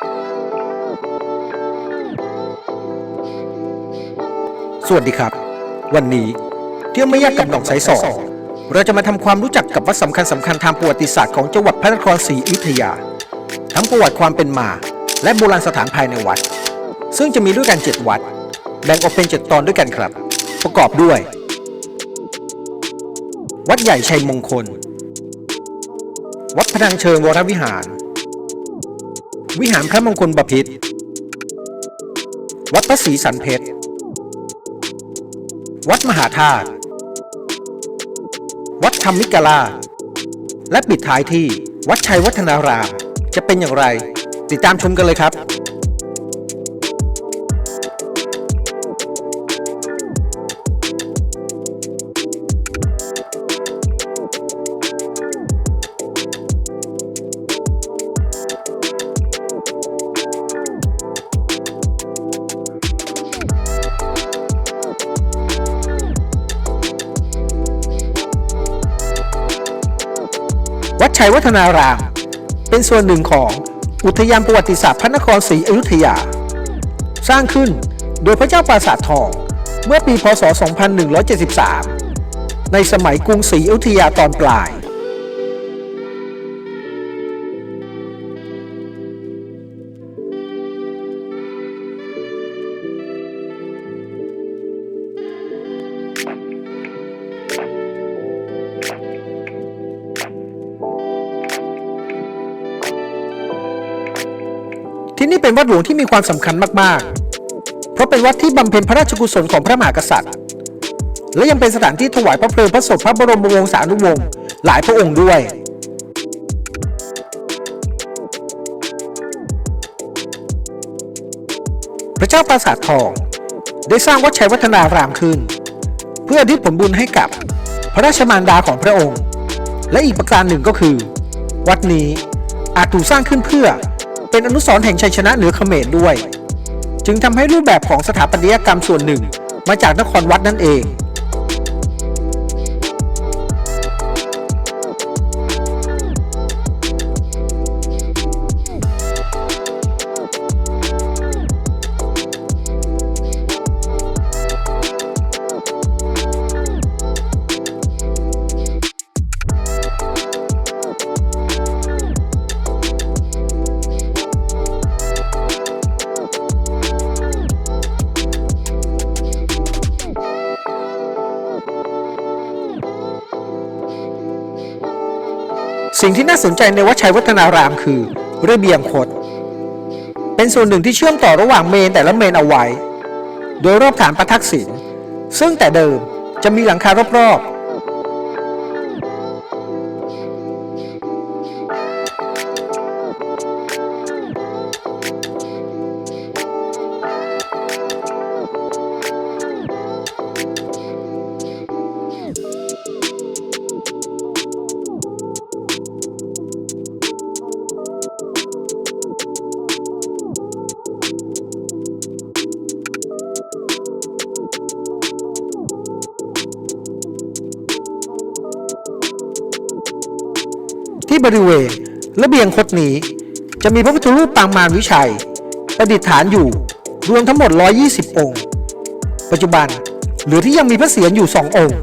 สวัสดีครับ วันนี้เที่ยวไม่ยากกับหนองสายสองเราจะมาทำความรู้จักกับวัดสำคัญสำคัญทางประวัติศาสตร์ของจังหวัดพระนครศรีอยุธยา ทั้งประวัติความเป็นมา และโบราณสถานภายในวัด ซึ่งจะมีด้วยกัน7วัด แบ่งออกเป็น7ตอนด้วยกันครับ ประกอบด้วย วัดใหญ่ชัยมงคล วัดพนังเชิงวรวิหาร วิหารพระมงคลบพิตร วัดพระศรีสันเพชร วัดมหาธาตุ วัดธรรมิกาลา และปิดท้ายที่วัดชัยวัฒนาราม จะเป็นอย่างไร ติดตามชมกันเลยครับ ชัยวัฒนาราม เป็นส่วนหนึ่งของอุทยานประวัติศาสตร์พระนครศรีอยุธยา สร้างขึ้นโดยพระเจ้าปราสาททองเมื่อปีพศ 2173 ในสมัยกรุงศรีอยุธยาตอนปลาย ที่นี่เป็นวัดหลวงที่มีความสำคัญมาก ๆ เพราะเป็นวัดที่บำเพ็ญพระราชกุศลของพระมหากษัตริย์ และยังเป็นสถานที่ถวายพระเพลิงพระศพพระบรมวงศานุวงศ์หลายพระองค์ด้วย พระเจ้าปราสาททอง ได้สร้างวัดชัยวัฒนารามขึ้น เพื่ออุทิศผลบุญให้กับพระราชมารดาของพระองค์ และอีกประการหนึ่งก็คือ วัดนี้อาจถูกสร้างขึ้นเพื่อ เป็นอนุสรณ์แห่งชัยชนะเหนือเขมรด้วย จึงทำให้รูปแบบของสถาปัตยกรรมส่วนหนึ่ง มาจากนครวัดนั่นเอง สิ่งที่น่าสนใจในวัดชัยวัฒนารามคือระเบียงคดเป็นส่วนหนึ่งที่เชื่อมต่อระหว่างเมนแต่ละเมนเอาไว้ โดยรอบฐานประทักษิณซึ่งแต่เดิมจะมีหลังคารอบๆ ที่บริเวณระเบียงคดนี้ จะมีพระพุทธรูปปางมารวิชัย ประดิษฐานอยู่รวมทั้งหมด 120 องค์ ปัจจุบันเหลือที่ยังมีพระเศียรอยู่ 2 องค์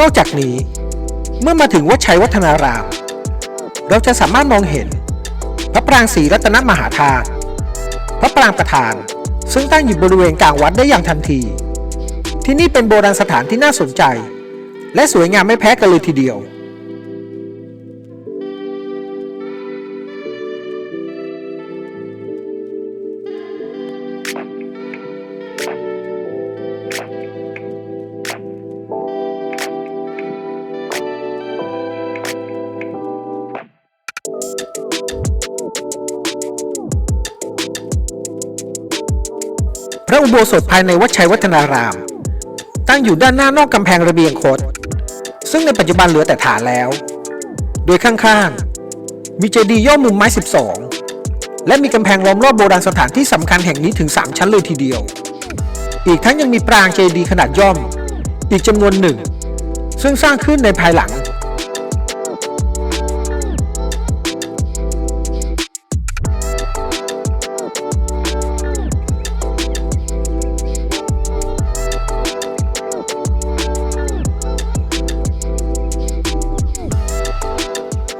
นอกจากนี้ เมื่อมาถึงวัดชัยวัฒนาราม เราจะสามารถมองเห็น พระปรางศรีรัตนมหาธาตุพระปรางประธาน ซึ่งตั้งอยู่บริเวณกลางวัดได้อย่างทันที ที่นี่เป็นโบราณสถานที่น่าสนใจ และสวยงามไม่แพ้กันเลยทีเดียว ระอุโบสถภายในวัดชัยวัฒนาราม ตั้งอยู่ด้านหน้านอกกำแพงระเบียงคดซึ่งในปัจจุบันเหลือแต่ฐานแล้ว โดยข้างๆ มีเจดีย์ย่อมุมไม้ 12 และมีกำแพงล้อมรอบโบราณสถานที่สำคัญแห่งนี้ถึง 3 ชั้นเลยทีเดียว อีกทั้งยังมีปรางเจดีย์ขนาดย่อม อีกจำนวนหนึ่ง ซึ่งสร้างขึ้นในภายหลัง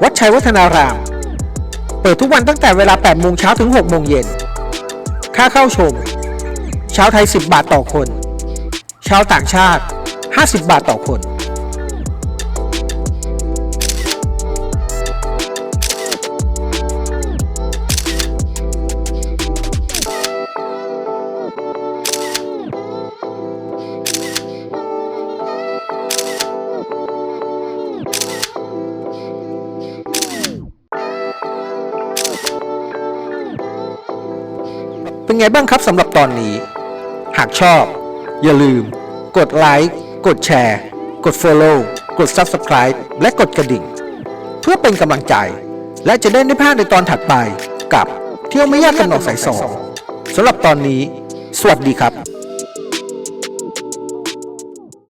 วัดชัยวัฒนาราม เปิดทุกวันตั้งแต่เวลา 8 โมงเช้าถึง 6 โมงเย็น ค่าเข้าชม ชาวไทย 10 บาทต่อคน ชาวต่างชาติ 50 บาทต่อคน เป็นไงบ้างครับสำหรับตอนนี้ หากชอบ อย่าลืม กดไลค์กดแชร์ กด Follow กด Subscribe และกดกระดิ่ง เพื่อเป็นกำลังใจ และจะได้ไม่พลาดในตอนถัดไปกับเที่ยวไม่ยากกันหนอกสายสองสำหรับตอนนี้ สวัสดีครับ